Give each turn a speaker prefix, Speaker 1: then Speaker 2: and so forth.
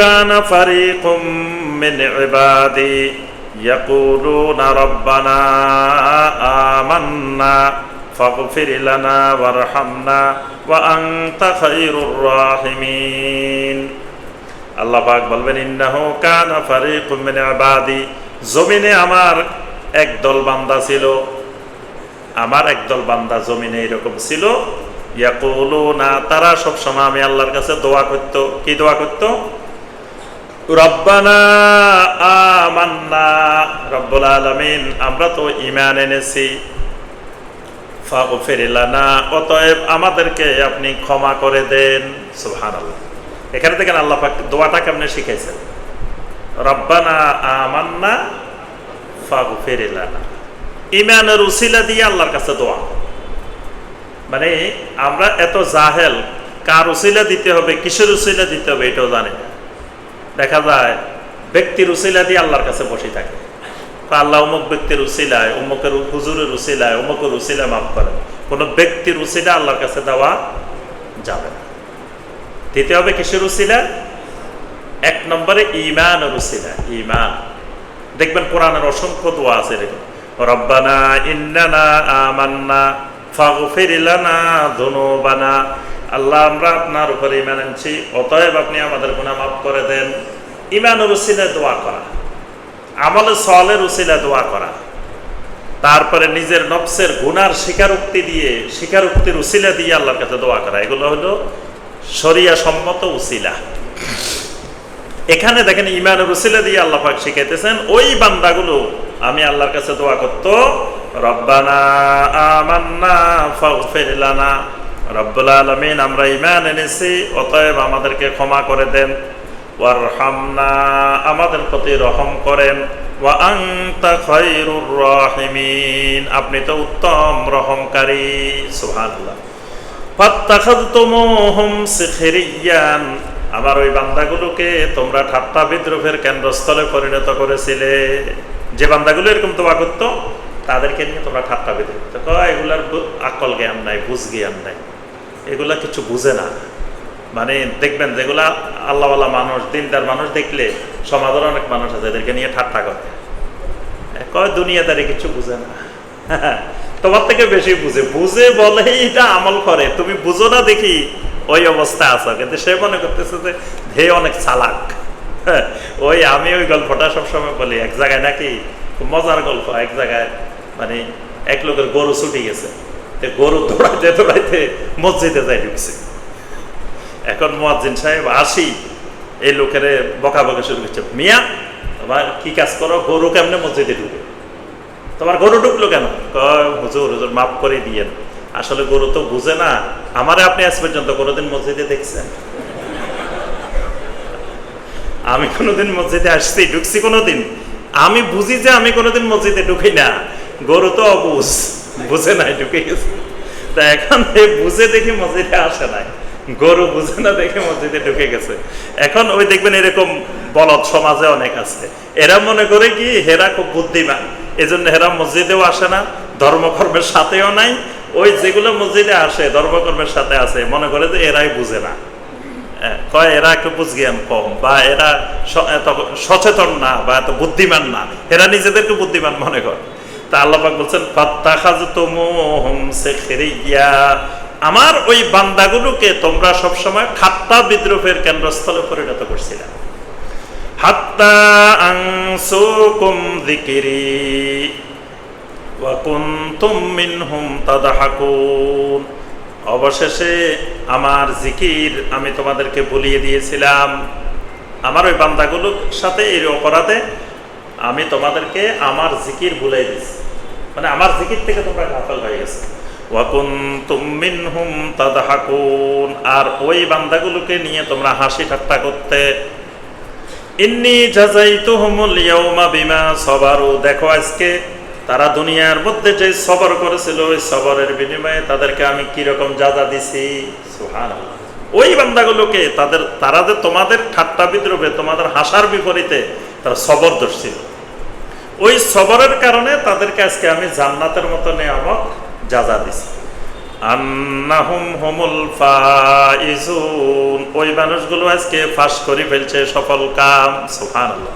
Speaker 1: কানা ফারিকুম মিন ইবাদি ইয়াকুলুনা রাব্বানা আমান্না ফাগফির লানা ওয়ারহামনা ওয়া আনতা খায়রুর রাহিমিন। আল্লাহ পাক বলবেন, ইন্নাহু কানা ফারিকুম মিন ইবাদি, জমিনে আমার একদল বান্দা ছিল, আমার একদল বান্দা জমিনে এরকম ছিল না তারা সব সময় আমি আল্লাহর কাছে দোয়া করত। কি দোয়া করত? রব্বানা আমরা তো ইমান এনেছি। ফাগফিরিলানা অতএব আমাদেরকে আপনি ক্ষমা করে দেন। সুবহানাল্লাহ। এখানে দেখেন আল্লাহ দোয়াটা কেমনে শিখাইছেন? রব্বানা আমান্না ফাগফিরিলানা ইমানের উসিলা দিয়ে আল্লাহর কাছে দোয়া। মানে আমরা এত জাহেল, কার উসিলা দিতে হবে, কিসের উসিলা দিতে হবে এটাও জানি দেখা যায়, ব্যক্তির উসিলা দিয়ে আল্লাহর কাছে বসে থাকে। আল্লাহ অমুক ব্যক্তির উসিলায়, অমুকের হুজুরের উসিলায়, অমুকের উসিলায় মাফ করে কোনো ব্যক্তির উসিলা আল্লাহর কাছে দেওয়া যাবে না। দিতে হবে কিসের উসিলা? এক নম্বরে ইমানের উসিলা ইমান দেখবেন কোরআনের অসংখ্য দোয়া আছে এরকম। রব্বানা ইন্নানা আমান্না ফাগফির লানা যুনুবানা আল্লাহ, আমরা আপনার উপরে ইমান আনছি। অতএব আপনি আমাদের গুনাহ মাফ করে দেন। ইমানের উসিলে দোয়া করা। আমলে সলের উসিলে দোয়া করা। তারপরে নিজের নফসের গুনার স্বীকারোক্তি দিয়ে, স্বীকারোক্তির উসিলা দিয়ে আল্লাহর কাছে দোয়া করা। এগুলো হলো শরিয়া সম্মত উসিলা। এখানে দেখেন ইমানের উসিলা দিয়ে আল্লাহ পাক শিখাইতেছেন, ওই বান্দাগুলো, আমি আল্লাহর কাছে দোয়া করত রব্বানা আমান্না আমরা ইমান এনেছি, অতএব আমাদেরকে ক্ষমা করে দেন। আমাদের প্রতি রহম করেন। আপনি তো উত্তম রহমকারী সিখরিয়ান, আমার ওই বান্দাগুলোকে তোমরা ঠাট্টা বিদ্রোহের কেন্দ্রস্থলে পরিণত করেছিলে। যে বান্দাগুলো এরকম দোয়া করতো তাদেরকে নিয়ে তোমরা ঠাট্টা বিদ্রোহ করতো এগুলার আকল জ্ঞান নাই, বুঝ জ্ঞান নাই। এগুলা কিছু বুঝে না। মানে দেখবেন যেগুলা আল্লাহওয়ালা মানুষ দিনদার মানুষ দেখলে সমাজের অনেক মানুষ আছে, এদেরকে নিয়ে ঠাট্টা করে। কয়, দুনিয়াদারি কিছু বুঝে না। তোমার থেকে বেশি বুঝে। বুঝে বলেই এটা আমল করে। তুমি বুঝো না দেখি ওই অবস্থা আছো। কিন্তু সে মনে করতেছে যে হে অনেক চালাক। ওই আমি ওই গল্পটা সবসময় বলি। এক জায়গায় নাকি খুব মজার গল্প, এক জায়গায় মানে এক লোকের গরু ছুটি গেছে। গরু দৌড়াইতে দৌড়াইতে মসজিদে যাই ঢুকছে। এখন মোয়াজ্জিন সাহেব আসি, এই লোকের বকা বকা শুরু করছে, মিয়া, তোমার কি কাজ করো? গরু কেমনে মসজিদে ঢুকে? তোমার গরু ঢুকলো কেন? হুজুর হুজুর, মাফ করে দিয়েন। আসলে গরু তো বুঝে না। আমারে আপনি আজ পর্যন্ত কোনোদিন মসজিদে দেখছেন? আমি কোনোদিন মসজিদে আসছি, ঢুকছি কোনোদিন। আমি বুঝি যে আমি কোনোদিন মসজিদে ঢুকি না। গরু তো অবুঝ বুঝে নাই ঢুকে গেছে তা এখন বুঝে দেখি মসজিদে আসে নাই। গরু বুঝে না দেখে মসজিদে ঢুকে গেছে। এখন ওই দেখবেন এরকম বলদ সমাজে অনেক আছে। এরা মনে করে কি হেরা খুব বুদ্ধিমান। এজন্য হেরা মসজিদেও আসে না ধর্মকর্মের সাথেও নাই। ওই যেগুলো মসজিদে আসে ধর্মকর্মের সাথে আসে মনে করে যে এরাই বুঝে না। হ্যাঁ, কয় এরা একটু বুঝজ্ঞান কম বা এরা সচেতন না বা এত বুদ্ধিমান না। এরা নিজেদেরকে বুদ্ধিমান মনে করে। তা আল্লাপাক বলছেন আমার ওই বান্দাগুলোকে তোমরা সবসময় ঠাট্টা বিদ্রোহের কেন্দ্রস্থলে পরিণত করছিলে। হাত্তা আনসুকুম যিকরি ওয়া কুনতুম মিনহুম তাদহাকুন। অবশেষে আমার জিকির আমি তোমাদেরকে বলিয়ে দিয়েছিলাম। আমার ওই বান্দাগুলোর সাথে এই অপরাধে আমি তোমাদেরকে আমার জিকির ভুলাই দিয়েছি মানে আমার জিকির থেকে তোমরা গাফল হয়ে গেছে। মিনহুম তাদহাকুন। আর ওই বান্দাগুলোকে নিয়ে তোমরা হাসি ঠাট্টা করতে। বিমা দেখো আজকে তারা দুনিয়ার মধ্যে যে সবর করেছিল, ওই সবরের বিনিময়ে তাদেরকে আমি কি রকম যাজা দিছি? ওই বান্দাগুলোকে তাদের, তারা যে তোমাদের ঠাট্টা বিদ্রোহে, তোমাদের হাসার বিপরীতে তারা সবর ছিল। ওই সবরের কারণে তাদেরকে আজকে আমি জান্নাতের মতো নিয়ে যাজা দিছি। আন্নাহুম ফাইজুন। ওই মানুষগুলো আজকে ফাঁস করে ফেলছে সফল কাম, সুবহানাল্লাহ।